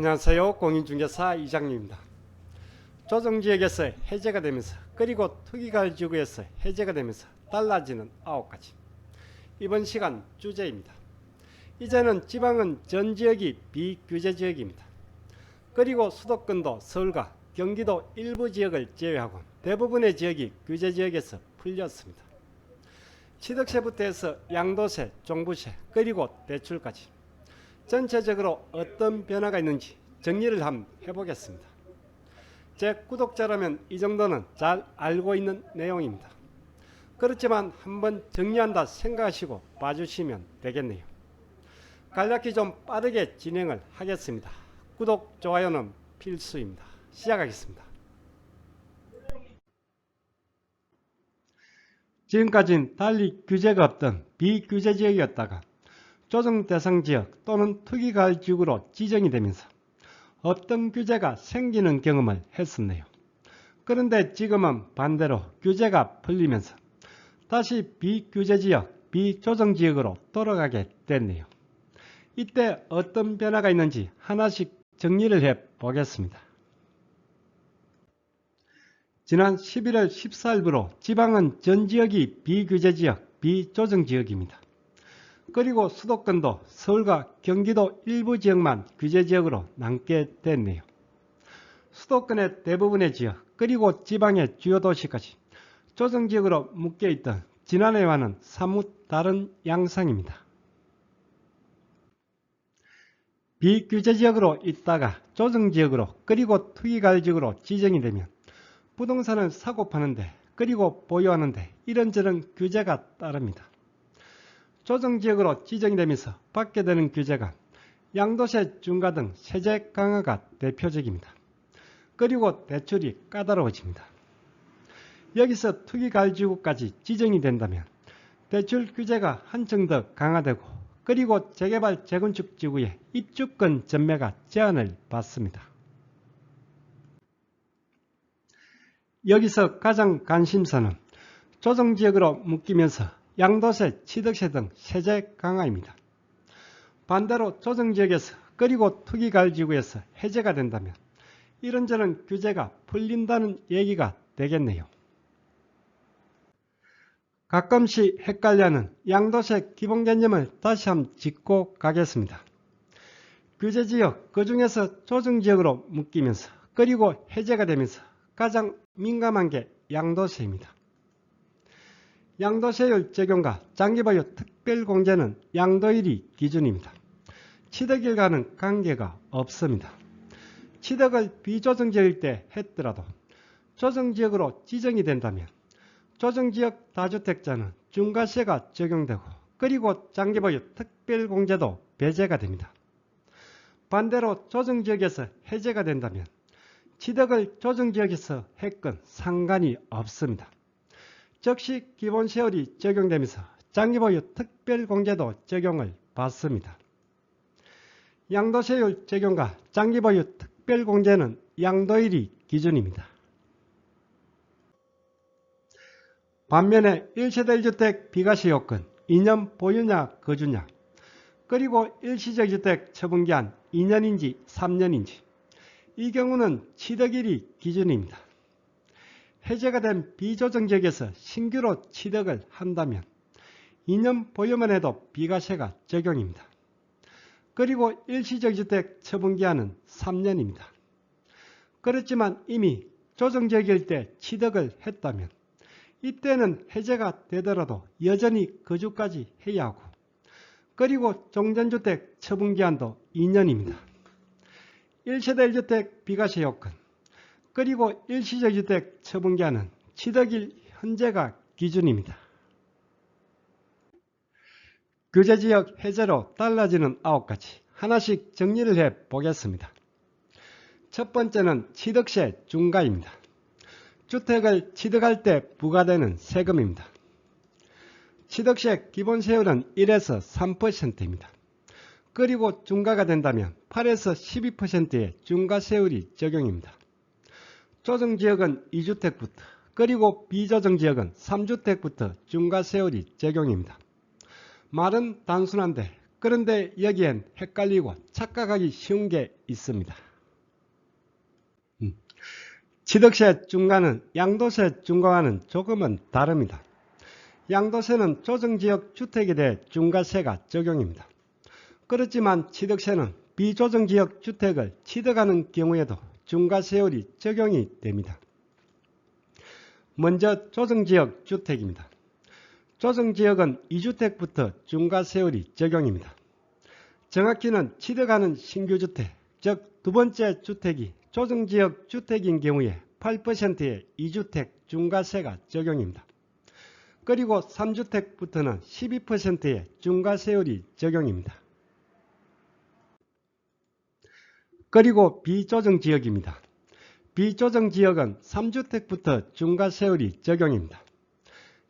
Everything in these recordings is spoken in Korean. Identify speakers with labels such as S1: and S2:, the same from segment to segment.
S1: 안녕하세요. 공인중개사 이장님입니다. 조정지역에서 해제가 되면서 그리고 투기가지구에서 해제가 되면서 달라지는 아홉 가지. 이번 시간 주제입니다. 이제는 지방은 전 지역이 비규제 지역입니다. 그리고 수도권도 서울과 경기도 일부 지역을 제외하고 대부분의 지역이 규제 지역에서 풀렸습니다. 취득세부터 해서 양도세, 종부세, 그리고 대출까지 전체적으로 어떤 변화가 있는지 정리를 한번 해보겠습니다. 제 구독자라면 이 정도는 잘 알고 있는 내용입니다. 그렇지만 한번 정리한다 생각하시고 봐주시면 되겠네요. 간략히 좀 빠르게 진행을 하겠습니다. 구독, 좋아요는 필수입니다. 시작하겠습니다. 지금까지는 달리 규제가 없던 비규제 지역이었다가 조정 대상 지역 또는 투기가을 지역으로 지정이 되면서 어떤 규제가 생기는 경험을 했었네요. 그런데 지금은 반대로 규제가 풀리면서 다시 비규제 지역, 비조정 지역으로 돌아가게 됐네요. 이때 어떤 변화가 있는지 하나씩 정리를 해 보겠습니다. 지난 11월 14일부로 지방은 전 지역이 비규제 지역, 비조정 지역입니다. 그리고 수도권도 서울과 경기도 일부 지역만 규제 지역으로 남게 됐네요. 수도권의 대부분의 지역, 그리고 지방의 주요 도시까지 조정 지역으로 묶여 있던 지난해와는 사뭇 다른 양상입니다. 비규제 지역으로 있다가 조정 지역으로 그리고 투기가을 지역으로 지정이 되면 부동산을 사고 파는데 그리고 보유하는데 이런저런 규제가 따릅니다. 조정지역으로 지정이 되면서 받게 되는 규제가 양도세 중과 등 세제 강화가 대표적입니다. 그리고 대출이 까다로워집니다. 여기서 투기가을지구까지 지정이 된다면 대출 규제가 한층 더 강화되고 그리고 재개발 재건축 지구의 입주권 전매가 제한을 받습니다. 여기서 가장 관심사는 조정지역으로 묶이면서 양도세, 취득세 등 세제 강화입니다. 반대로 조정지역에서 그리고 투기가을지구에서 해제가 된다면 이런저런 규제가 풀린다는 얘기가 되겠네요. 가끔씩 헷갈려하는 양도세 기본 개념을 다시 한번 짚고 가겠습니다. 규제지역, 그 중에서 조정지역으로 묶이면서 그리고 해제가 되면서 가장 민감한 게 양도세입니다. 양도세율 적용과 장기보유 특별공제는 양도일이 기준입니다. 취득일과는 관계가 없습니다. 취득을 비조정지역일 때 했더라도 조정지역으로 지정이 된다면 조정지역 다주택자는 중과세가 적용되고 그리고 장기보유 특별공제도 배제가 됩니다. 반대로 조정지역에서 해제가 된다면 취득을 조정지역에서 했건 상관이 없습니다. 즉시 기본 세율이 적용되면서 장기보유 특별 공제도 적용을 받습니다. 양도세율 적용과 장기보유 특별 공제는 양도일이 기준입니다. 반면에 1세대 1주택 비과세 요건 2년 보유냐 거주냐 그리고 일시적 주택 처분기한 2년인지 3년인지 이 경우는 취득일이 기준입니다. 해제가 된 비조정 지역에서 신규로 취득을 한다면 2년 보유만 해도 비과세가 적용입니다. 그리고 일시적 주택 처분기한은 3년입니다. 그렇지만 이미 조정지역일 때 취득을 했다면 이때는 해제가 되더라도 여전히 거주까지 해야 하고 그리고 종전주택 처분기한도 2년입니다. 1세대 1주택 비과세 요건 그리고 일시적주택 처분기한은 취득일 현재가 기준입니다. 규제지역 해제로 달라지는 아홉 가지 하나씩 정리를 해 보겠습니다. 첫 번째는 취득세 중과입니다. 주택을 취득할 때 부과되는 세금입니다. 취득세 기본세율은 1에서 3%입니다. 그리고 중과가 된다면 8에서 12%의 중과세율이 적용입니다. 조정지역은 2주택부터 그리고 비조정지역은 3주택부터 중과세율이 적용입니다. 말은 단순한데 그런데 여기엔 헷갈리고 착각하기 쉬운 게 있습니다. 음, 취득세 중과는 양도세 중과와는 조금은 다릅니다. 양도세는 조정지역 주택에 대해 중과세가 적용입니다. 그렇지만 취득세는 비조정지역 주택을 취득하는 경우에도 중과 세율이 적용이 됩니다. 먼저 조정지역 주택입니다. 조정지역은 2주택부터 중과세율이 적용입니다. 정확히는 취득하는 신규주택, 즉 두 번째 주택이 조정지역 주택인 경우에 8%의 2주택 중과세가 적용입니다. 그리고 3주택부터는 12%의 중과세율이 적용입니다. 그리고 비조정 지역입니다. 비조정 지역은 3주택부터 중과세율이 적용입니다.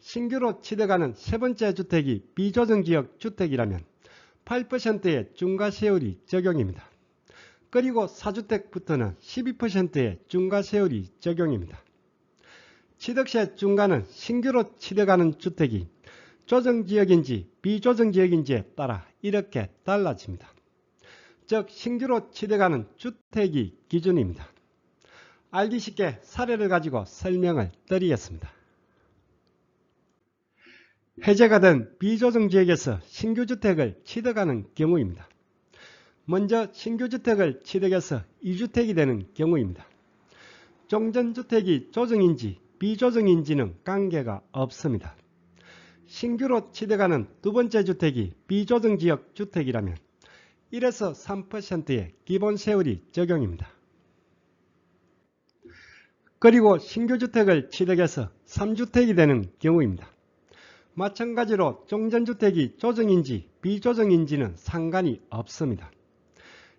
S1: 신규로 취득하는 세 번째 주택이 비조정 지역 주택이라면 8%의 중과세율이 적용입니다. 그리고 4주택부터는 12%의 중과세율이 적용입니다. 취득세 중과는 신규로 취득하는 주택이 조정지역인지 비조정지역인지에 따라 이렇게 달라집니다. 즉 신규로 취득하는 주택이 기준입니다. 알기 쉽게 사례를 가지고 설명을 드리겠습니다. 해제가 된 비조정 지역에서 신규 주택을 취득하는 경우입니다. 먼저 신규 주택을 취득해서 2주택이 되는 경우입니다. 종전주택이 조정인지 비조정인지는 관계가 없습니다. 신규로 취득하는 두 번째 주택이 비조정지역 주택이라면 1에서 3%의 기본 세율이 적용입니다. 그리고 신규주택을 취득해서 3주택이 되는 경우입니다. 마찬가지로 종전주택이 조정인지 비조정인지는 상관이 없습니다.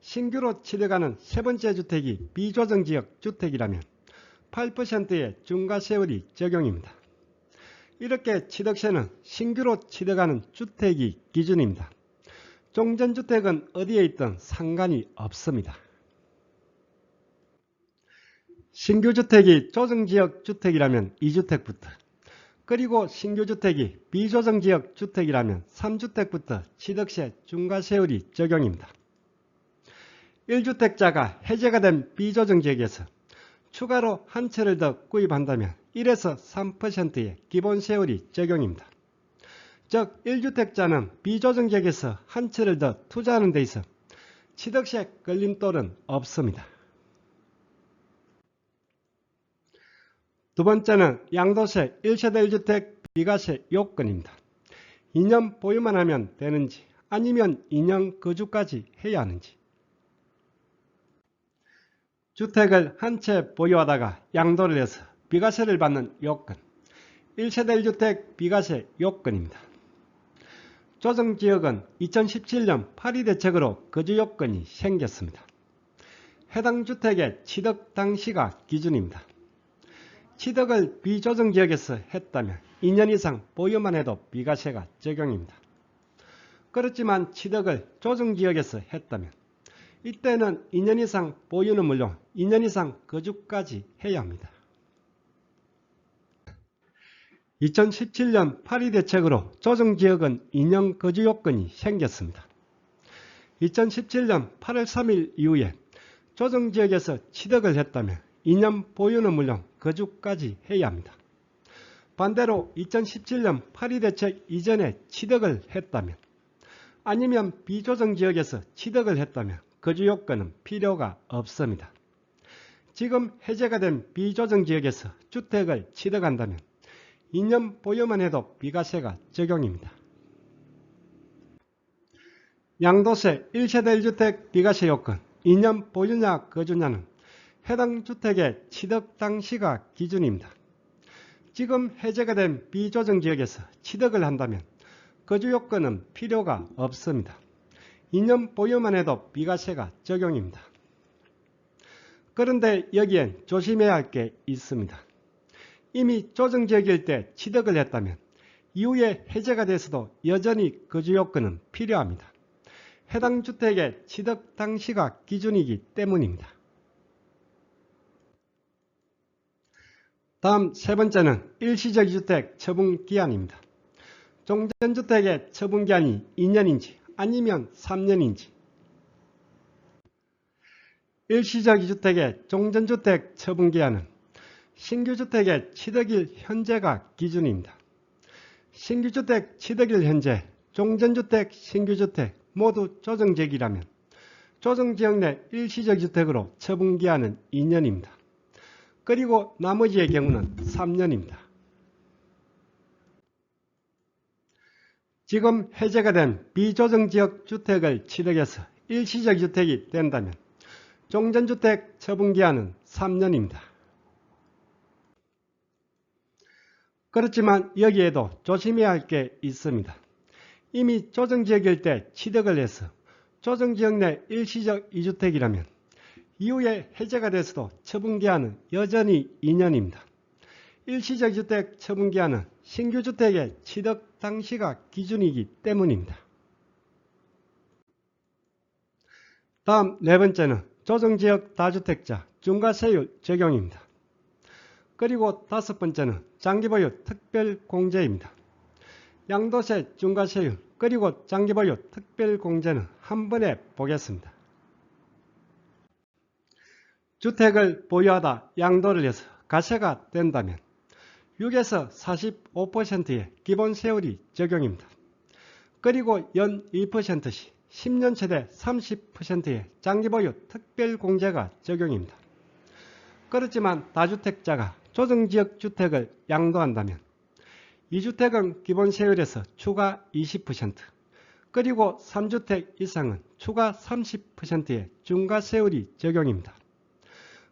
S1: 신규로 취득하는 세 번째 주택이 비조정지역 주택이라면 8%의 중과세율이 적용입니다. 이렇게 취득세는 신규로 취득하는 주택이 기준입니다. 종전주택은 어디에 있든 상관이 없습니다. 신규주택이 조정지역 주택이라면 2주택부터 그리고 신규주택이 비조정지역 주택이라면 3주택부터 취득세 중과세율이 적용입니다. 1주택자가 해제가 된 비조정지역에서 추가로 한 채를 더 구입한다면 1에서 3%의 기본세율이 적용입니다. 즉 1주택자는 비조정지역에서 한 채를 더 투자하는 데 있어 취득세 걸림돌은 없습니다. 두 번째는 양도세 1세대 1주택 비과세 요건입니다. 2년 보유만 하면 되는지 아니면 2년 거주까지 해야 하는지 주택을 한 채 보유하다가 양도를 해서 비과세를 받는 요건 1세대 1주택 비과세 요건입니다. 조정지역은 2017년 파리 대책으로 거주 요건이 생겼습니다. 해당 주택의 취득 당시가 기준입니다. 취득을 비조정지역에서 했다면 2년 이상 보유만 해도 비과세가 적용입니다. 그렇지만 취득을 조정지역에서 했다면 이때는 2년 이상 보유는 물론 2년 이상 거주까지 해야 합니다. 2017년 파리 대책으로 조정 지역은 2년 거주 요건이 생겼습니다. 2017년 8월 3일 이후에 조정 지역에서 취득을 했다면 2년 보유는 물론 거주까지 해야 합니다. 반대로 2017년 파리 대책 이전에 취득을 했다면 아니면 비조정 지역에서 취득을 했다면 거주 요건은 필요가 없습니다. 지금 해제가 된 비조정 지역에서 주택을 취득한다면 2년 보유만 해도 비과세가 적용입니다. 양도세 1세대 1주택 비과세 요건 2년 보유냐 거주냐는 해당 주택의 취득 당시가 기준입니다. 지금 해제가 된 비조정 지역에서 취득을 한다면 거주 요건은 필요가 없습니다. 2년 보유만 해도 비과세가 적용입니다. 그런데 여기엔 조심해야 할 게 있습니다. 이미 조정지역일 때 취득을 했다면 이후에 해제가 돼서도 여전히 거주 요건은 필요합니다. 해당 주택의 취득 당시가 기준이기 때문입니다. 다음 세 번째는 일시적 주택 처분 기한입니다. 종전주택의 처분 기한이 2년인지 아니면 3년인지 일시적 이주택의 종전주택 처분 기한은 신규주택의 취득일 현재가 기준입니다. 신규주택 취득일 현재, 종전주택, 신규주택 모두 조정지역이라면 조정지역 내 일시적 주택으로 처분기한은 2년입니다. 그리고 나머지의 경우는 3년입니다. 지금 해제가 된 비조정지역 주택을 취득해서 일시적 주택이 된다면 종전주택 처분기한은 3년입니다. 그렇지만 여기에도 조심해야 할 게 있습니다. 이미 조정지역일 때 취득을 해서 조정지역 내 일시적 이주택이라면 이후에 해제가 돼서도 처분기한은 여전히 2년입니다. 일시적 주택 처분기한은 신규 주택의 취득 당시가 기준이기 때문입니다. 다음 네 번째는 조정지역 다주택자 중과세율 적용입니다. 그리고 다섯 번째는 장기보유 특별공제입니다. 양도세 중과세율 그리고 장기보유 특별공제는 한 번에 보겠습니다. 주택을 보유하다 양도를 해서 가세가 된다면 6에서 45%의 기본 세율이 적용입니다. 그리고 연 2%시 10년 최대 30%의 장기보유 특별공제가 적용입니다. 그렇지만 다주택자가 조정지역 주택을 양도한다면 2주택은 기본 세율에서 추가 20%, 그리고 3주택 이상은 추가 30%의 중과세율이 적용입니다.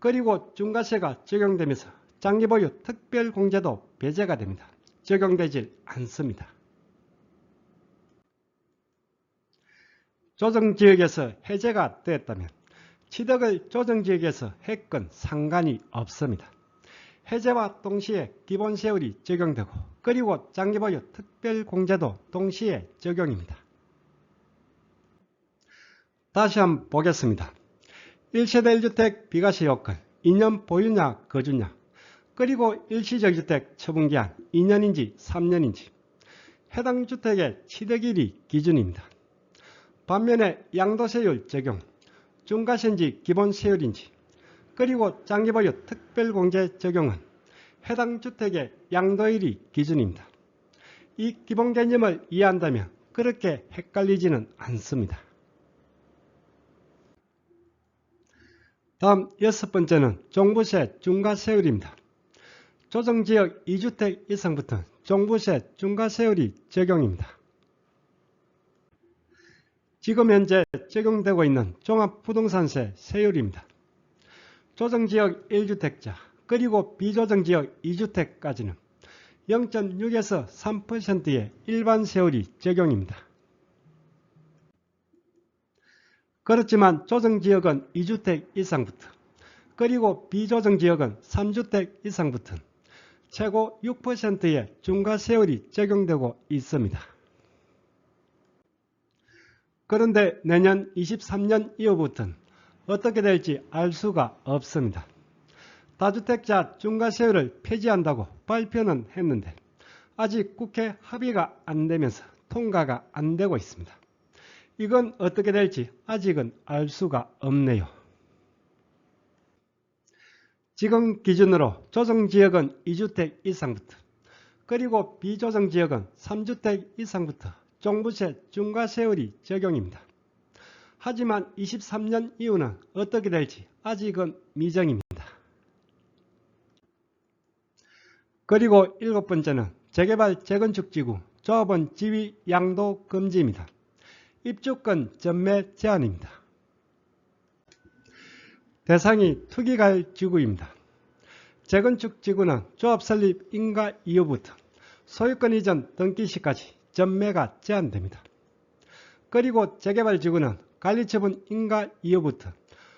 S1: 그리고 중과세가 적용되면서 장기보유 특별공제도 배제가 됩니다. 적용되질 않습니다. 조정지역에서 해제가 되었다면 취득을 조정지역에서 했건 상관이 없습니다. 해제와 동시에 기본 세율이 적용되고 그리고 장기보유 특별공제도 동시에 적용입니다. 다시 한번 보겠습니다. 1세대 1주택 비과세 요건 2년 보유냐 거주냐 그리고 일시적 주택 처분기한 2년인지 3년인지 해당 주택의 취득일이 기준입니다. 반면에 양도세율 적용, 중과세인지 기본세율인지 그리고 장기보유 특별공제 적용은 해당 주택의 양도일이 기준입니다. 이 기본 개념을 이해한다면 그렇게 헷갈리지는 않습니다. 다음 여섯 번째는 종부세 중과세율입니다. 조정지역 2주택 이상부터 종부세 중과세율이 적용입니다. 지금 현재 적용되고 있는 종합부동산세 세율입니다. 조정지역 1주택자 그리고 비조정지역 2주택까지는 0.6에서 3%의 일반 세율이 적용입니다. 그렇지만 조정지역은 2주택 이상부터 그리고 비조정지역은 3주택 이상부터 최고 6%의 중과세율이 적용되고 있습니다. 그런데 내년 23년 이후부터는 어떻게 될지 알 수가 없습니다. 다주택자 중과세율을 폐지한다고 발표는 했는데 아직 국회 합의가 안 되면서 통과가 안 되고 있습니다. 이건 어떻게 될지 아직은 알 수가 없네요. 지금 기준으로 조정지역은 2주택 이상부터 그리고 비조정지역은 3주택 이상부터 종부세 중과세율이 적용입니다. 하지만 23년 이후는 어떻게 될지 아직은 미정입니다. 그리고 일곱 번째는 재개발 재건축 지구 조합원 지위 양도 금지입니다. 입주권 전매 제한입니다. 대상이 투기갈 지구입니다. 재건축 지구는 조합 설립 인가 이후부터 소유권 이전 등기 시까지 전매가 제한됩니다. 그리고 재개발 지구는 관리처분 인가 이후부터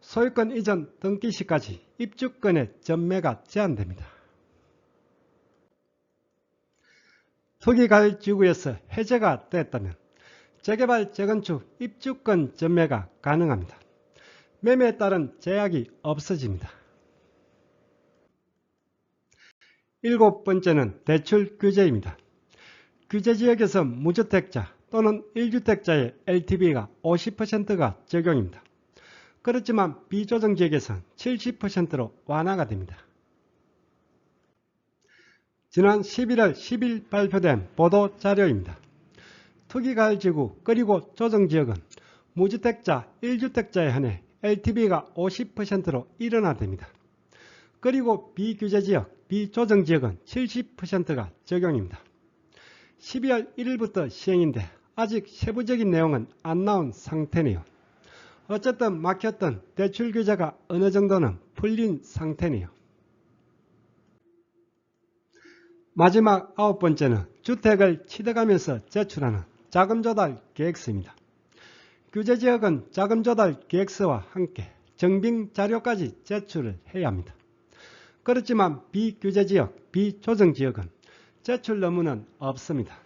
S1: 소유권 이전 등기 시까지 입주권의 전매가 제한됩니다. 투기갈 지구에서 해제가 됐다면 재개발 재건축 입주권 전매가 가능합니다. 매매에 따른 제약이 없어집니다. 일곱 번째는 대출 규제입니다. 규제지역에서 무주택자 또는 1주택자의 LTV가 50%가 적용입니다. 그렇지만 비조정 지역에선 70%로 완화가 됩니다. 지난 11월 10일 발표된 보도 자료입니다. 투기가을지구 그리고 조정지역은 무주택자 1주택자에 한해 LTV가 50%로 일어나됩니다. 그리고 비규제지역, 비조정지역은 70%가 적용입니다. 12월 1일부터 시행인데 아직 세부적인 내용은 안 나온 상태네요. 어쨌든 막혔던 대출 규제가 어느 정도는 풀린 상태네요. 마지막 아홉 번째는 주택을 취득하면서 제출하는 자금 조달 계획서입니다. 규제 지역은 자금 조달 계획서와 함께 정빙 자료까지 제출을 해야 합니다. 그렇지만 비규제 지역, 비조정 지역은 제출 의무는 없습니다.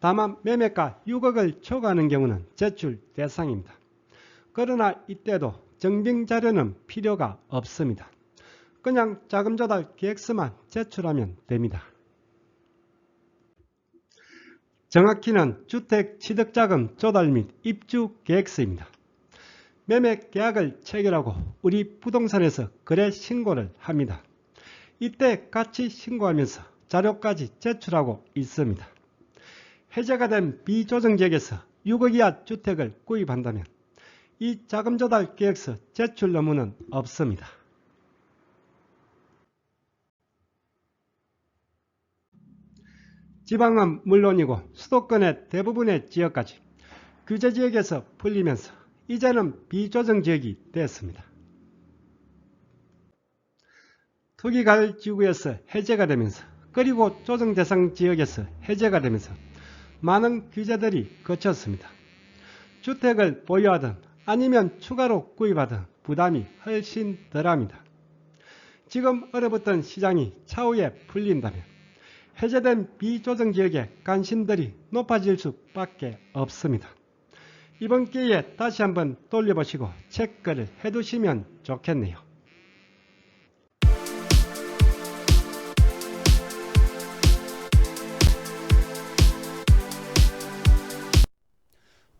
S1: 다만 매매가 6억을 초과하는 경우는 제출 대상입니다. 그러나 이때도 정빙 자료는 필요가 없습니다. 그냥 자금 조달 계획서만 제출하면 됩니다. 정확히는 주택 취득자금 조달 및 입주 계획서입니다. 매매 계약을 체결하고 우리 부동산에서 거래 신고를 합니다. 이때 같이 신고하면서 자료까지 제출하고 있습니다. 해제가 된 비조정 지역에서 6억 이하 주택을 구입한다면 이 자금 조달 계획서 제출 의무는 없습니다. 지방은 물론이고 수도권의 대부분의 지역까지 규제 지역에서 풀리면서 이제는 비조정 지역이 됐습니다. 투기가을 지구에서 해제가 되면서 그리고 조정 대상 지역에서 해제가 되면서 많은 규제들이 거쳤습니다. 주택을 보유하든 아니면 추가로 구입하든 부담이 훨씬 덜합니다. 지금 얼어붙은 시장이 차후에 풀린다면 해제된 비조정 지역의 관심들이 높아질 수밖에 없습니다. 이번 기회에 다시 한번 돌려보시고 체크를 해두시면 좋겠네요.